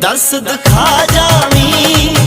ਦਸ ਦਿਖਾ ਜਾਵੀਂ।